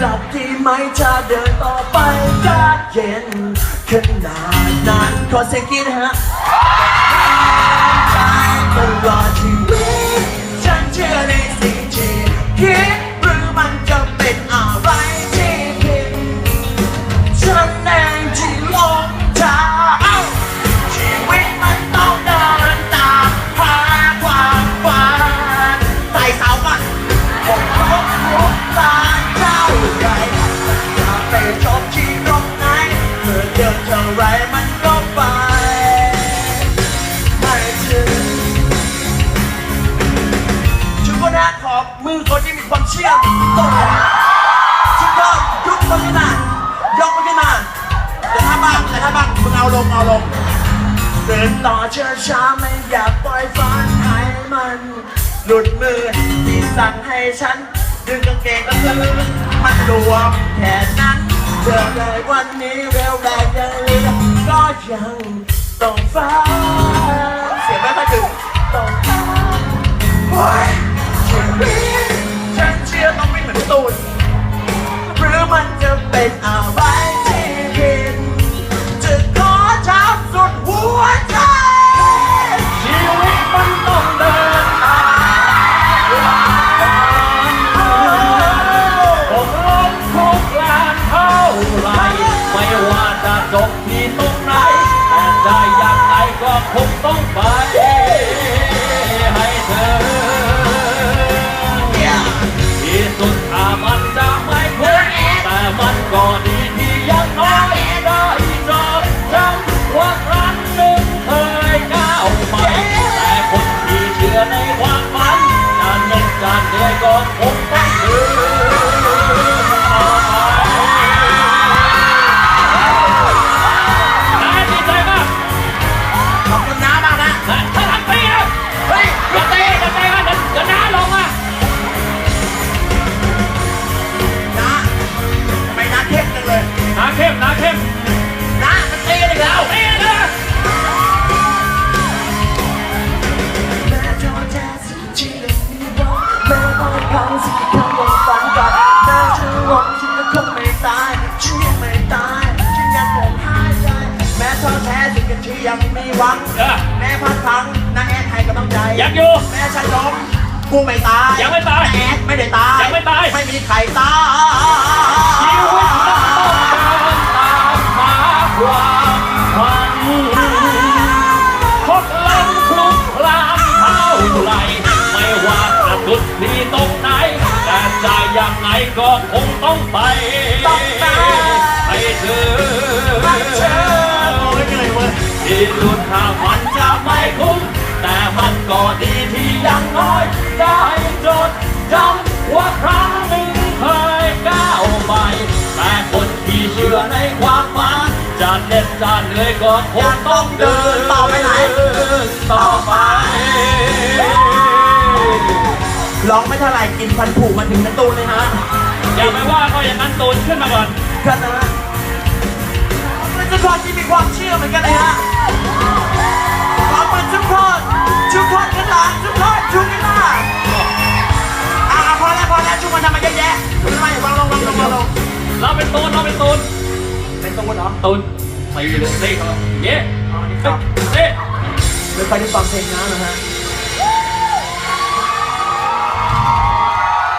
หลับที่ไม่ชาเดินต่อไปก็เย็นขนาดนั้นขอเสียงกินฮะใจตลอดชีวิต ที่มีความเชื่อตรงนะทุกคนยกมือขึ้นมายกมือขึ้นมาแต่ถ้าบ้างแต่ถ้าบ้างมึงเอาลงเอาลงเดินต่อเช้าช้าไม่อยากปล่อยฝันให้มัน หลุดมือที่สั่งให้ฉัน ดึงกางเกงก็คือมันรวมแค่นั้นเดินเลยวันนี้เร็วแรงยังเหลือก็ยังต้องฟ้าเสียงไม่ค่อยถึง จบที่ตรงไหนแต่ใจอย่างไรก็คงต้องไปให้เธอที่สุดถ้ามันจะไม่คุ้มแต่มันก็ดีที่ยังน้อยได้จดจำว่าครั้งหนึ่งเคยก้าวไปแต่คนที่เชื่อในความฝันจะเหน็ดจะเหนื่อยก็คงต้อง วัง เออแม้พัดพังน้าแอดให้กำลังใจ ยังอยู่ แม้ฉันล้มกูไม่ตายยังไม่ตายน้แอดไม่ได้ตายยังไม่ตาย ไม่มีใครตายชีวิตมันต้องเดินตามหาความฝันพบลังคลุกคลานเท่าไหรไม่ว่าจะสุดที่ตรงไหน แต่ใจยังไงก็คงต้องไปต้องไปให้เธอเชิญโอ้ยเหนื่อยเว้ย ที่สุด ถ้ามันจะไม่คุ้ม แต่มันก็ดีที่อยังน้อย ได้จดจำว่าครั้งหนึ่งเคยก้าวไป แต่คนที่เชื่อในความฝันจะเหน็ดจะเหนื่อยก็คงต้องเดินต่อไปไหน ต่อไป ร้องไม่เท่าไหร่กินพันผูกมาถึงนันตูนเลยฮะอย่าไปว่าเขาอย่างนั้นตูนขึ้นมาก่อน กันนะฮะเป็นทุกคนที่มีความเชื่อเหมือนกันเลยฮะ ทุกคนกันหลังทุกชุกกันหลังอ่าพอแล้วพอแล้วชุกคนทำมาเยอะแยะทำไมวางลงวางลงวางลงเราเป็นตูนเราเป็นตูนเป็นตัวเหรอตูนไปเลยเตะเขาเย้อ๋อนี่ครับเตะไม่ค่อยได้ฟังเพลงนะนะฮะ